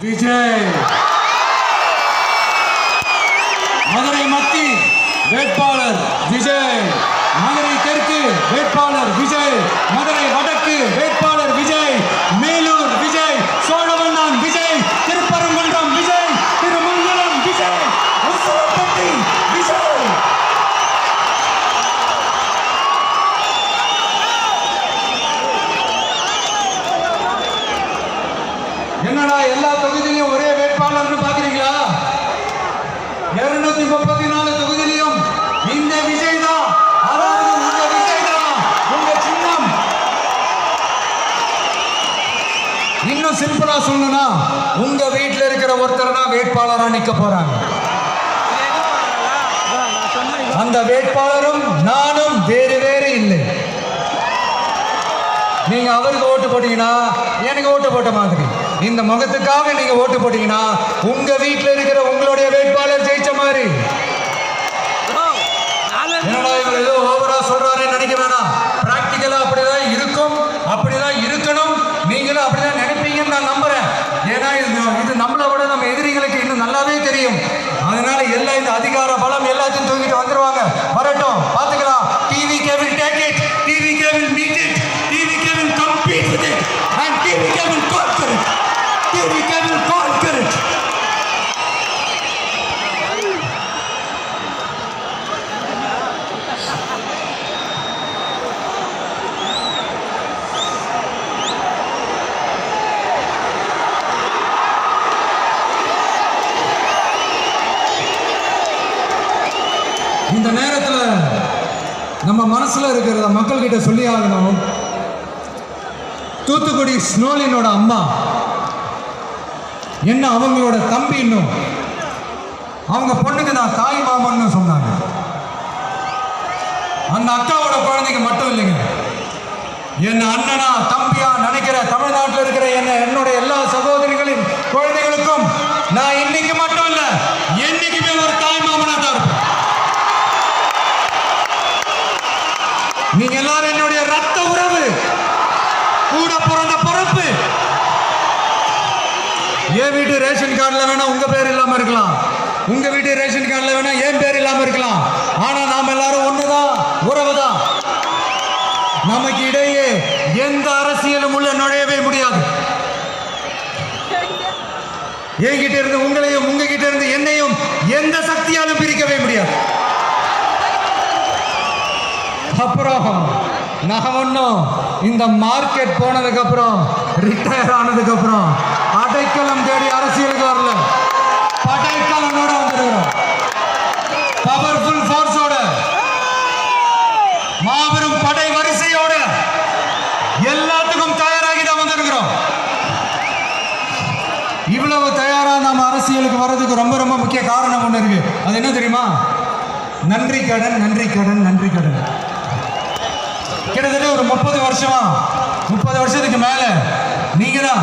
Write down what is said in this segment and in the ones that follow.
விஜய் மதுரை மத்தி வேட்பாளர் விஜய். மதுரை தெற்கு வேட்பாளர் விஜய். மதுரை வடக்கு வேட்பாளர் இருநூத்தி முப்பத்தி நாலு தொகுதியிலும் இந்த விஜய் தான் அதாவது உங்க விஜய் தான் உங்க சின்னம். இன்னும் சிம்பிளா சொல்லணும்னா உங்க வீட்டுல இருக்கிற ஒருத்தர் தான் வேட்பாளரா நிக்க போறாங்க. அந்த வேட்பாளரும் நானும் வேறு வேறு இல்லை. நீங்க அவருக்கு ஓட்டு போட்டீங்கன்னா எனக்கு ஓட்டு போட்ட மாதிரி. இந்த முகத்துக்காக நீங்க ஓட்டு போட்டீங்கன்னா உங்க வீட்டில் இருக்கிற உங்களுடைய வேட்பாளர் ஜெயிச்ச மாதிரி. மனசுல இருக்கிறத மக்கள் கிட்ட சொல்லி ஆகணும். தூத்துக்குடி ஸ்னோலினோட அம்மா. என்ன அவங்களோட தம்பி இன்னும்? அவங்க பொண்ணுக்கு நான் தாய் மாமன்னு சொன்னாங்க. அந்த அக்காவோட குழந்தைக்கு மட்டும் இல்லைங்க. என்ன அண்ணனா தம்பியா நினைக்கிற தமிழ்நாட்டில் இருக்கிற என்ன என்னுடைய எல்லா சகோதரிகளின் குழந்தைகள் வீட்டு ரேஷன் கார்டுல வேணா உங்க பேர் இல்லாம இருக்கலாம். உங்க வீட்டு ரேஷன் கார்டில் வேணா என் பேர் இல்லாம இருக்கலாம். ஆனா நாம எல்லாரும் ஒண்ணுதான் உறவுதான். நமக்கு இடையே எந்த அரசியலும் உள்ள நுழையவே முடியாது. என்கிட்ட இருந்து உங்களையும் உங்ககிட்ட இருந்து என்னையும் எந்த சக்தியாலும் பிரிக்கவே முடியாது. அப்புறம் நான் ஒன்றும் இந்த மார்க்கெட் போனதுக்கு அப்புறம் ரிட்டையர் ஆனதுக்கு படைக்கலம் தேடி அரசியலுக்கு வரல. படைக்கலனோட வந்திருக்கிறோம். பவர்ஃபுல் போர்ஸோட மாபெரும் படை வரிசையோட எல்லாத்துக்கும் தயாராகி தான் வந்திருக்கிறோம். இவ்வளவு தயாரா நாம அரசியலுக்கு வர்றதுக்கு ரொம்ப ரொம்ப முக்கிய காரணம் ஒன்று இருக்கு. அது என்ன தெரியுமா? நன்றி கடன் நன்றி கடன் நன்றி கடன். கிட்டத்தட்ட ஒரு முப்பது வருஷமா முப்பது வருஷத்துக்கு மேல நீங்க தான்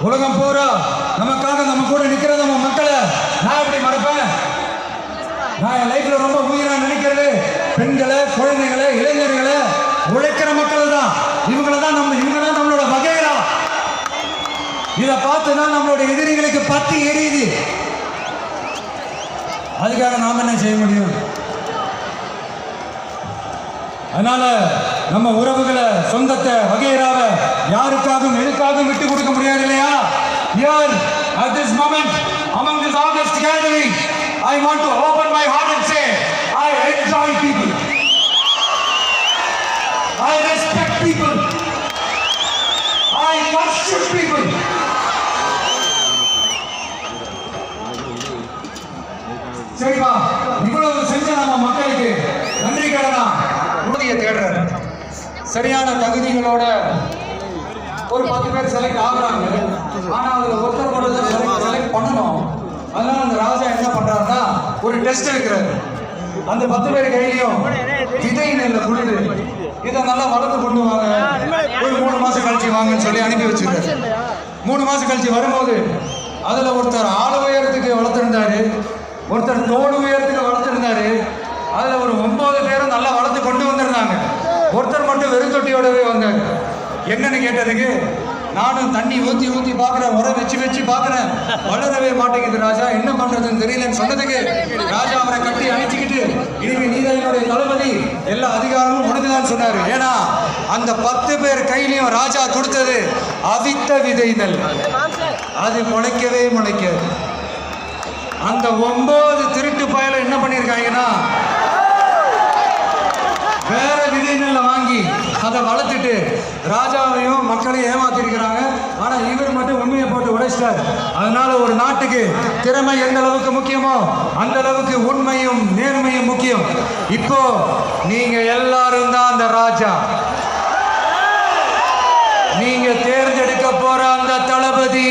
உலகம் பூரா நமக்காக நம்ம கூட நிக்கிற நம்ம மக்களை நான் எப்படி மறப்பேன்? நான் என் லைஃப்ல ரொம்ப உயிரா நினைக்கிறது பெண்களை குழந்தைகளை இளைஞர்களை உழைக்கிற மக்கள் தான். இவங்களை தான் நம்ம இவங்க தான் நம்மளோட வகைரா இதை பார்த்து தான் நம்மளோட எதிரிகளுக்கு பத்தி எரியுது. அதுக்காக நாம என்ன செய்ய முடியும்? அதனால நம்ம உறவுகளை சொந்தத்தை வகைராவை யாருக்காகவும் எதுக்காகவும் விட்டு கொடுக்க முடியாது இல்லையா Here, at this moment, among this August gathering, I want to open my heart and say, I enjoy people. I respect people. I worship people. சரிப்பா இவ்வளவு செஞ்ச நம்ம மக்களுக்கு நன்றி கடனா உறுதியை தேடுறாரு சரியான தகுதிகளோட ஒரு பத்து பேர் செலக்ட் ஆகுறாங்க. ஆனா அதுல ஒருத்தர் மட்டும் செலக்ட் பண்ணணும். அதனால அந்த ராஜா என்ன பண்றாருன்னா ஒரு டெஸ்ட் எடுக்கிறாரு. அந்த பத்து பேர் கையிலையும் விதை நெல்ல கொடுத்து இதை நல்லா வளர்த்து கொண்டு வாங்க. ஒரு மூணு மாசம் கழிச்சு வாங்கன்னு சொல்லி அனுப்பி வச்சிருக்காரு மூணு மாசம் கழிச்சு வரும்போது அதுல ஒருத்தர் ஆள் உயரத்துக்கு வளர்த்துருந்தாரு. ஒருத்தர் தோடு உயரத்துக்கு வளர்த்துருந்தாரு. அதுல ஒரு ஒன்பது பேரும் நல்லா வளர்த்து கொண்டு வந்திருந்தாங்க. ஒருத்தர் மட்டும் வெறும் தொட்டியோடவே வந்தார். என்னன்னு கேட்டதுக்கு நானும் தண்ணி ஊற்றி ஊற்றி பார்க்குறேன் உரம் வச்சு வச்சு பார்க்குறேன் வளரவே மாட்டேங்குது ராஜா என்ன பண்ணுறதுன்னு தெரியலன்னு சொன்னதுக்கு ராஜா அவரை கட்டி அணைச்சிக்கிட்டு இனிமே நீதான் என்னுடைய தளபதி எல்லா அதிகாரமும் உனக்குதான் சொன்னார். ஏன்னா அந்த பத்து பேர் கையிலையும் ராஜா கொடுத்தது அவித்த விதைதல் அது முளைக்கவே முளைக்காது. அந்த ஒன்பது திருட்டு பயலை என்ன பண்ணியிருக்காங்கன்னா வேற விதை நெல்லை வாங்கி அதை வளர்த்துட்டு ராஜாவையும் மக்களையும் ஏமாத்திருக்கிறாங்க. ஆனா இவர் மட்டும் உண்மையை போட்டு உடைச்சிட்டார். அதனால ஒரு நாட்டுக்கு திறமை எந்த அளவுக்கு முக்கியமோ அந்த அளவுக்கு உண்மையும் நேர்மையும் முக்கியம். இப்போ நீங்க எல்லாரும் தான் அந்த ராஜா. நீங்க தேர்ந்தெடுக்க போற அந்த தளபதி.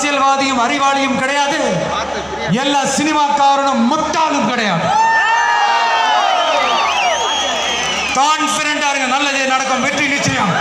அரசியல்வாதியும் அறிவாளியும் கிடையாது. எல்லா சினிமாக்காரனும் முட்டாளும் கிடையாது. கான்பிடண்டா இருங்க. நல்லதே நடக்கும். வெற்றி நிச்சயம்.